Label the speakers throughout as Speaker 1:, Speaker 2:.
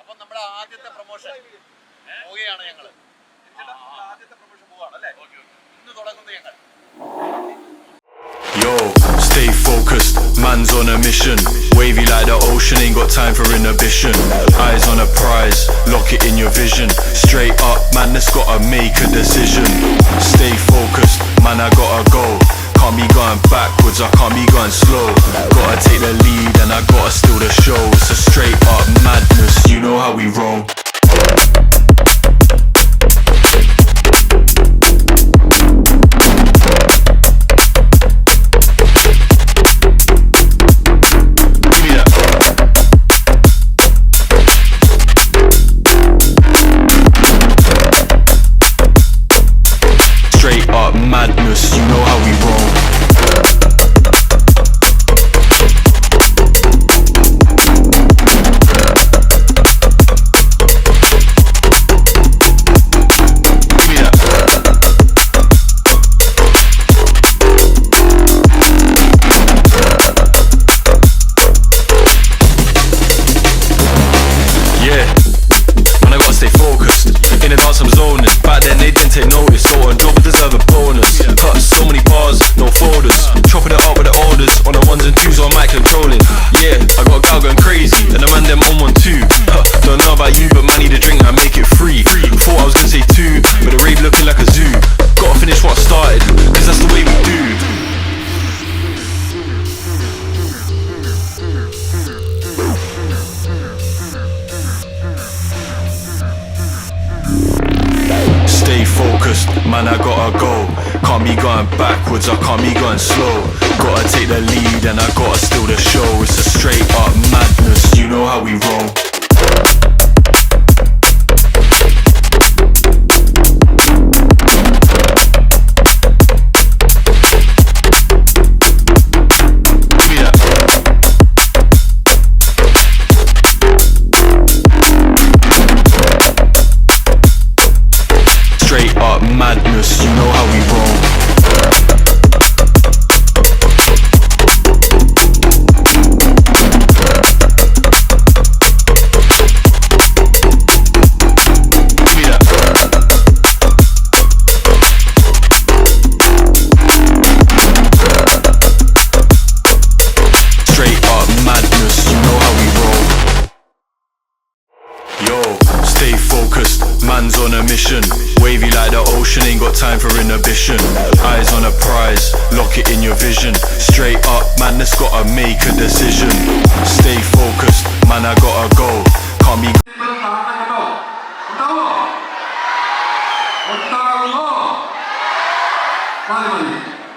Speaker 1: അപ്പൊ നമ്മുടെ ആദ്യത്തെ പ്രൊമോഷൻ പോവുകയാണ് ഞങ്ങള്
Speaker 2: ആദ്യത്തെ പ്രൊമോഷൻ പോവാണ് അല്ലേ
Speaker 1: ഇന്ന് തുടങ്ങുന്നു ഞങ്ങൾ
Speaker 3: Yo, stay focused, man's on a mission. Wavy like the ocean, ain't got time for inhibition. Eyes on a prize, lock it in your vision. Straight up, man, that's gotta make a decision. Stay focused, man, I gotta go. Can't be going backwards, I can't be going slow. Gotta take the lead and I gotta steal the show. It's a straight up madness, you know how we roll. Man, I gotta go. Can't be going backwards, I can't be going slow. Gotta take the lead and I gotta steal the show. It's a straight up madness, you know how we roll. for inhibition. Eyes on a prize, lock it in your vision. Straight up, man, that's gotta make a decision. Stay focused, man, I gotta go. Can't be
Speaker 2: നിങ്ങൾ കാണണം കേട്ടോ ഉണ്ടാവോ ഉണ്ടാവുമോ മതി മതി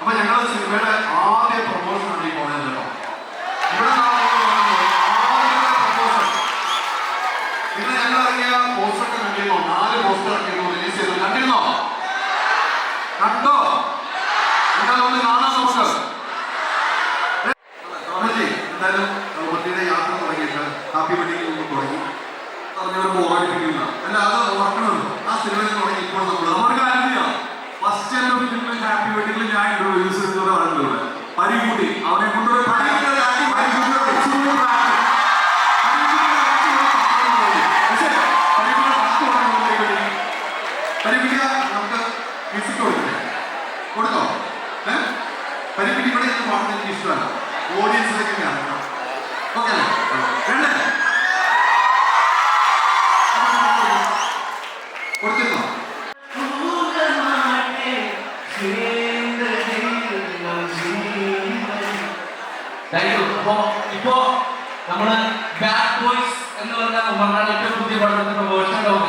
Speaker 2: അപ്പൊ ഞങ്ങൾ സിനിമയുടെ ആദ്യ പ്രൊമോഷൻ ആണ് ഈ പോയത് കേട്ടോ ഇവിടെ ഒന്ന് തുടങ്ങി. പറഞ്ഞവർക്ക് ഓർമ്മിപ്പിക്കില്ല അല്ല അത് ഓർക്കണമല്ലോ. ആ സിനിമയിൽ തുടങ്ങി ഇപ്പോൾ നമ്മൾ നമ്മുടെ കാര്യം ഫസ്റ്റ് എന്റെ ഫിലിമിൽ ഹാപ്പി വെഡിങ്ങിൽ ഞാൻ ഇൻട്രോഡ്യൂസ് ചെയ്തത് ആളുകളുടെ പരികൂട്ടി. അവനെ കൊണ്ടുപോയി നമുക്ക് കൊടുത്തോ? പരിമിതി ഇവിടെ നിന്ന് പാടുന്നത് എനിക്ക് ഇഷ്ടമല്ല ഓഡിയൻസിലേക്ക്
Speaker 4: എന്ന് പറഞ്ഞ ഉമ്മറാണ് ഏറ്റവും പുതിയ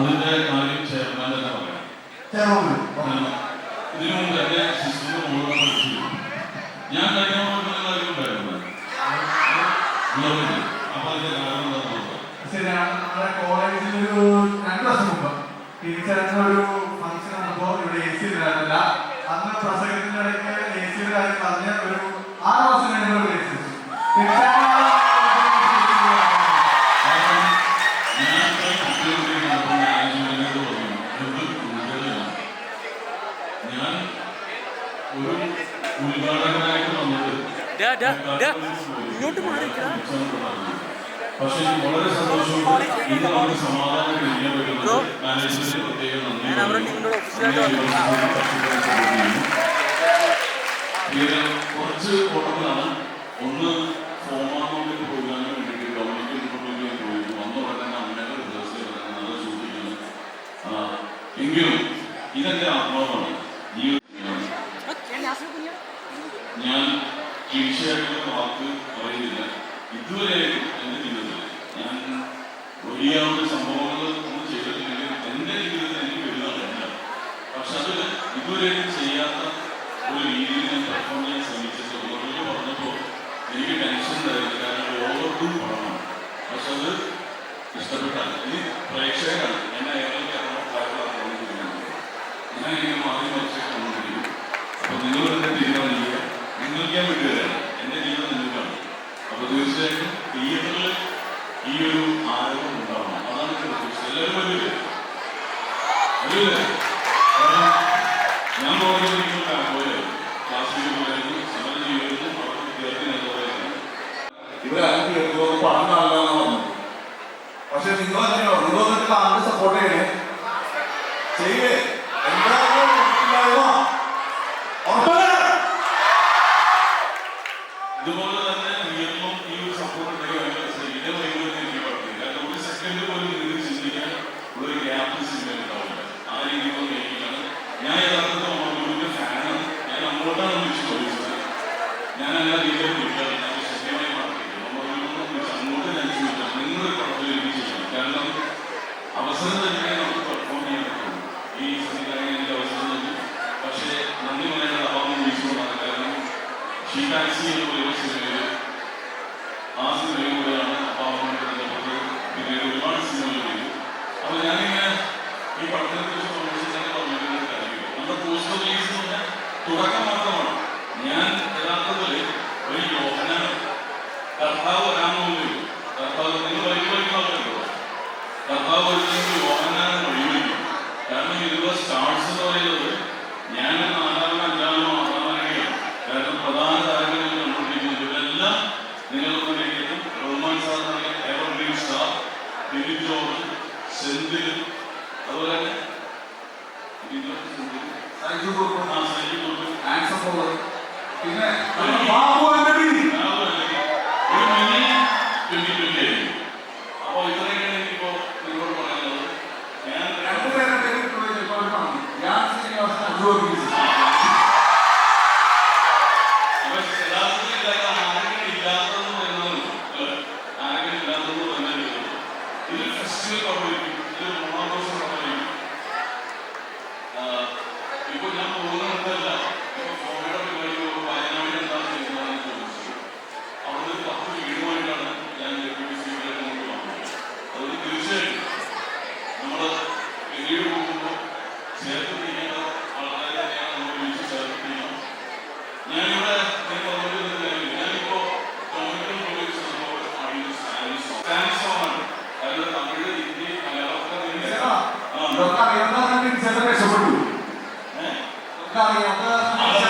Speaker 5: അതിന്റെ
Speaker 1: കാര്യം ചെയർമാൻ തന്നെ പറയാം. ഇതിനു മുമ്പ് എന്റെ സിസ്റ്ററിന്റെ മോളെ പഠിച്ചു ഞാൻ കഴിഞ്ഞ കാര്യം ഉണ്ടായിരുന്നു. അപ്പൊ അതിന്റെ കാരണം
Speaker 4: കോളേജിലൊരു രണ്ട് വർഷം മുമ്പ് ടീച്ചറിന്റെ ഒരു ഫംഗ്ഷൻ വന്നപ്പോ ഇവിടെ എ സി ഇല്ലായിരുന്നില്ല അന്ന് പ്രസംഗത്തിന്റെ ഇടയ്ക്ക് എ സി ഇല്ലാതെ പറഞ്ഞ ഒരു ആറ്
Speaker 1: വർഷം കഴിഞ്ഞ ഒരു ഡാ ഡാ ഡാ. ഇങ്ങോട്ട് മാറിക്കടാ വളരെ സന്തോഷമുണ്ട്. ഇന്ന് നമുക്ക് സമാധാനം കഴിയാൻ പറ്റുന്നു മാനേജ്മെന്റിന് പ്രത്യേകം നന്ദി. കുറച്ച് ഓട്ടങ്ങളാണ് ഒന്ന് ഈ ഒരു ആനന്ദം ഉണ്ടാവണം. അതാണ് എല്ലാവരും വലിയ ടാക്സി സിനിമയിൽ ആ സിനിമയിൽ കൂടെയാണ് അപ്പോൾ അവനോട് ബന്ധപ്പെട്ട് പിന്നീട് ഒരുപാട് സിനിമകൾ അപ്പോൾ ഞാനിങ്ങനെ ഈ പഠനത്തെ കുറിച്ച് സംബന്ധിച്ച് പറഞ്ഞിട്ടുള്ള കാര്യമില്ല നമ്മുടെ പോസ്റ്റ് റിലീസ് തുടക്കം മാത്രമാണ് ഞാൻ യഥാർത്ഥത്തിൽ ഒരു യോഹനാണ് കർത്താവ് บาริเอ
Speaker 6: อ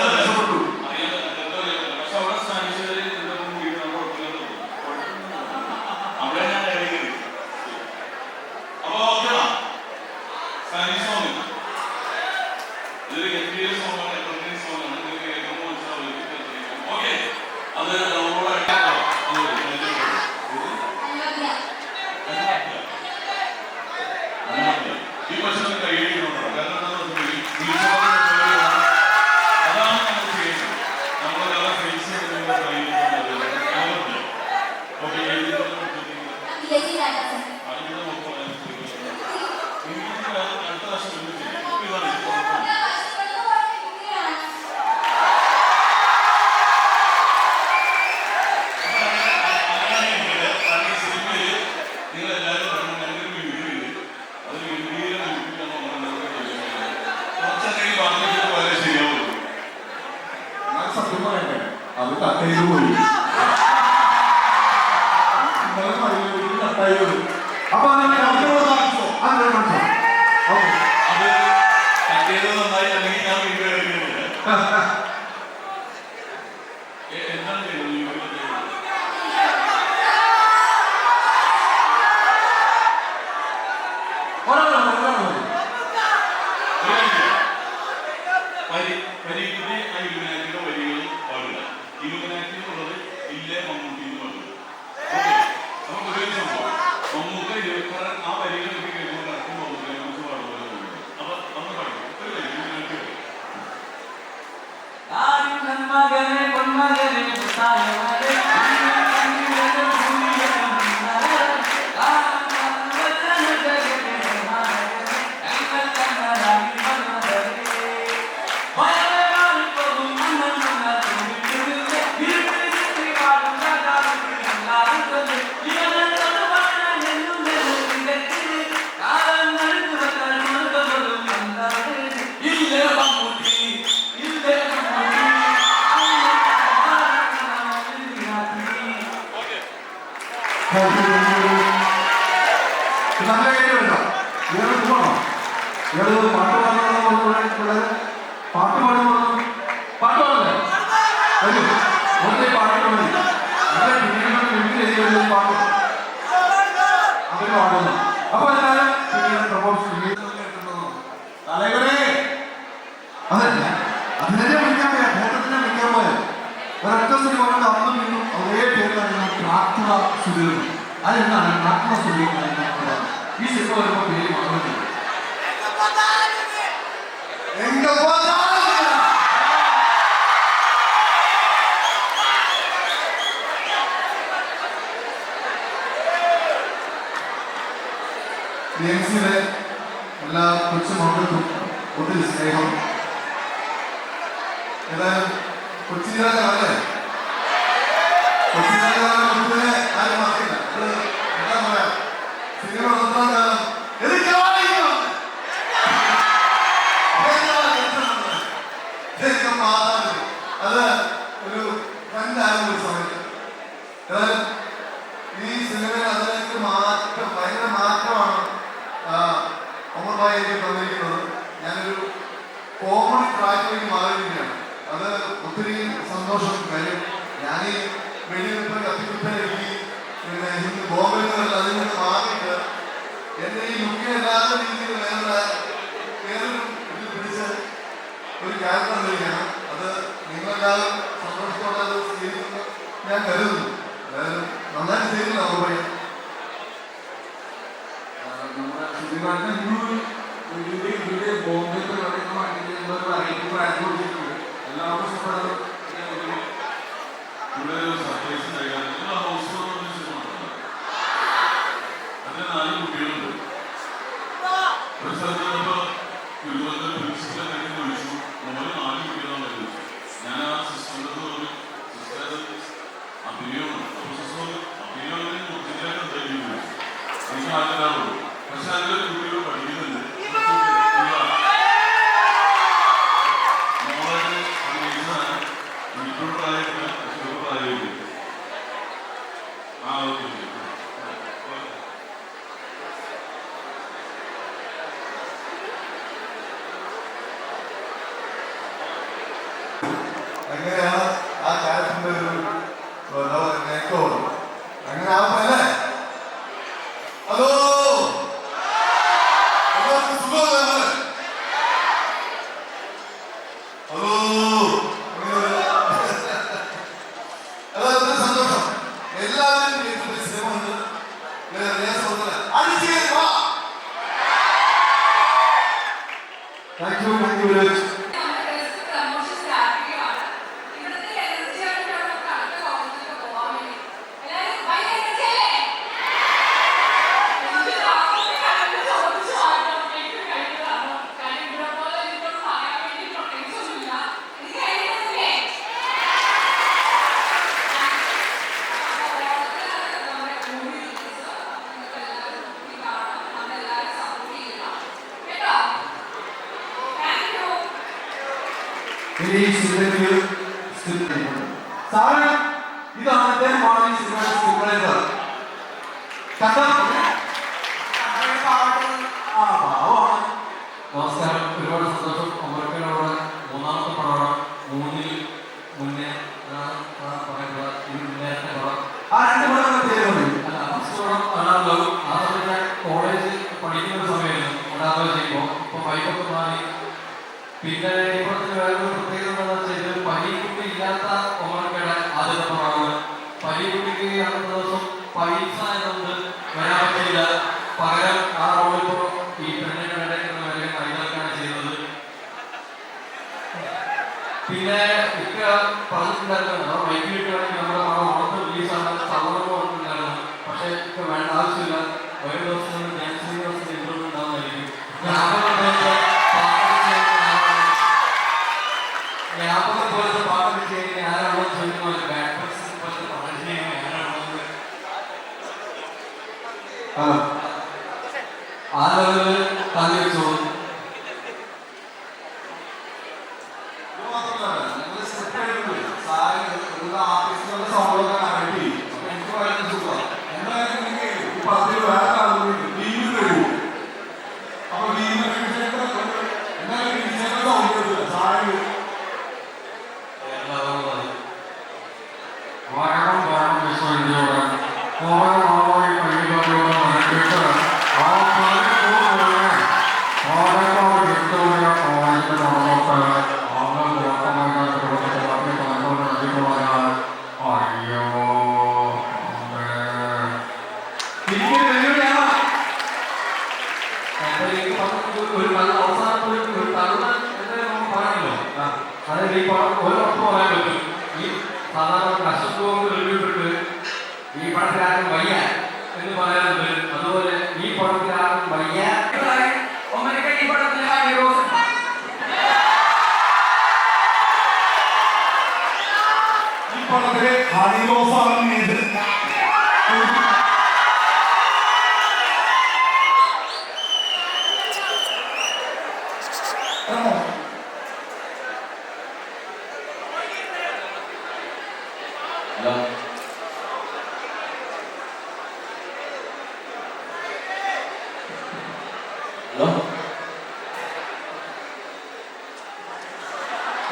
Speaker 6: മകനെ പൊന്മകനെ
Speaker 5: അതെന്താണ്? ആത്മസുഖ്യം ഈ സിനിമ വരുമ്പോൾ പേര് മാറുന്നില്ല ജെയിംസിലെ എല്ലാ കൊച്ചു മക്കൾക്കും ഒത്തിരി സ്നേഹം. ഏതായാലും കൊച്ചിയിലാണല്ലേ അത് ഒരു ട്രെൻഡാണ് ഒരു സമയത്ത് എന്നാൽ ഈ സിനിമയിൽ അതിലേക്ക് മാറ്റം ഭയങ്കര മാറ്റമാണ് അമൃതായി തന്നിരിക്കുന്നത്. ഞാനൊരു കോമൺ ട്രാക്കിലേക്ക് മാറിയിരിക്കുകയാണ്. അത് ഒത്തിരി സന്തോഷം കാര്യം ഞാൻ ഈ വെടിവെപ്പ് കത്തിക്കുത്തനെഴുതി പിന്നെ ഹിന്ദു ബോംബെന്നല്ല അതിൽ നിന്ന് മാറിയിട്ട് എന്റെ ഈ ലുക്കിലല്ലാത്ത രീതിയിൽ വേറെ വേറൊരു ഇത് പിടിച്ച് ഒരു ക്യാരക്ടർ നൽകുകയാണ് അത് നിങ്ങളെല്ലാവരും സന്തോഷത്തോടെ അത് സ്വീകരിക്കുന്നു ഞാൻ കരുതുന്നു. അതായത് നന്നായി സ്വീകരിക്കുന്നു അവർ പറയാം നമ്മുടെ ശുചിമാരനെ ഇവിടെ ഇവിടെ ബോംബെ പറയുന്നതായിട്ട് ഒരു അറിയിപ്പ് എല്ലാവർക്കും
Speaker 1: ഇവിടെ സർപ്രൈസ്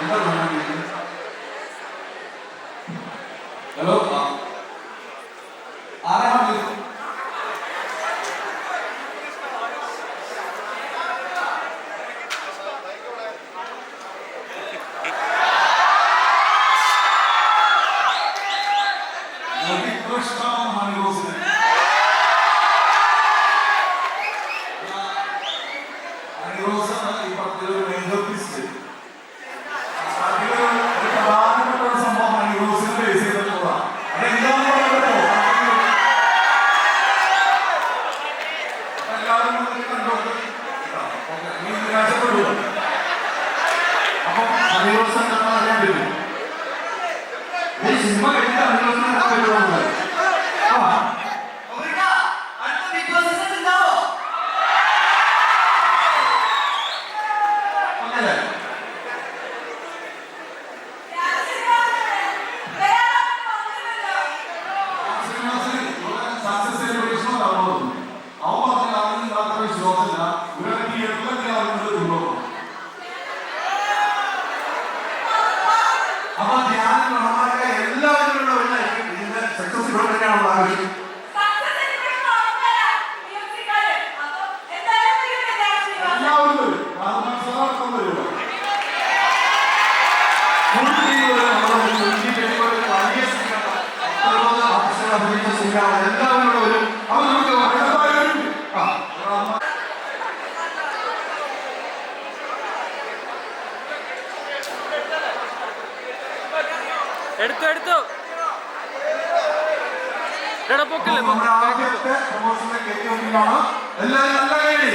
Speaker 4: എന്താ പറയുക ഹലോ
Speaker 2: എടുത്തു എടുത്തു. എടാ പൊക്കല്ലേ
Speaker 4: കേക്ക് എല്ലാവരും നല്ല കൈയടി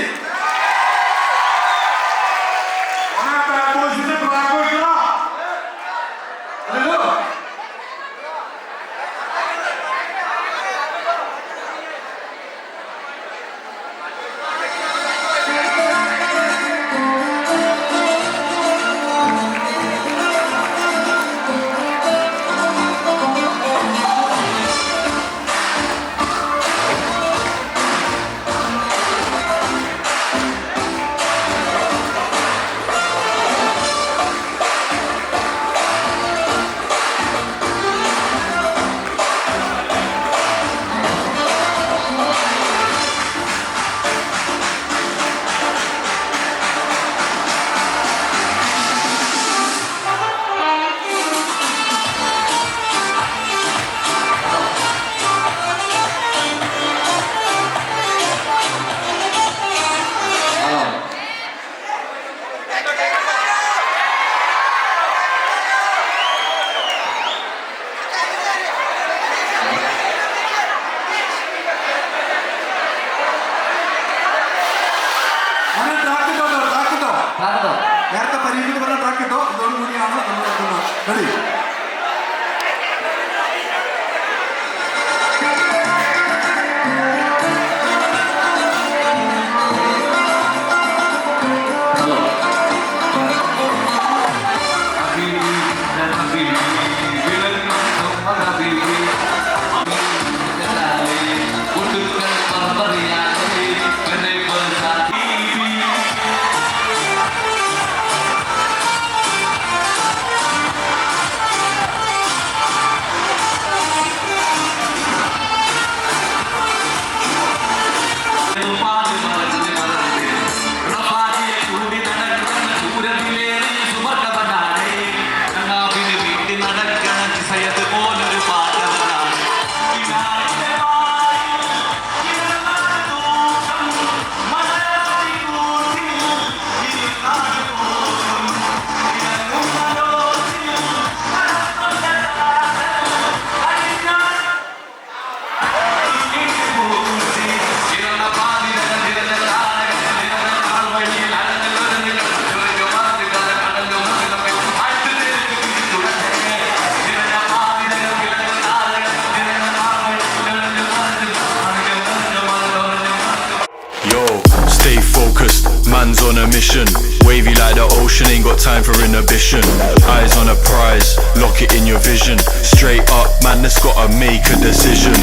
Speaker 3: on a mission. Wavy like the ocean, ain't got time for inhibition. Eyes on a prize, lock it in your vision. Straight up, man, that's gotta make a decision.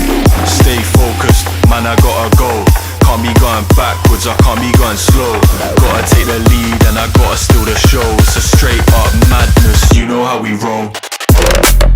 Speaker 3: Stay focused, man, I gotta go. Can't be going backwards, I can't be going slow. Gotta take the lead and I gotta steal the show. It's a straight up madness, you know how we roll.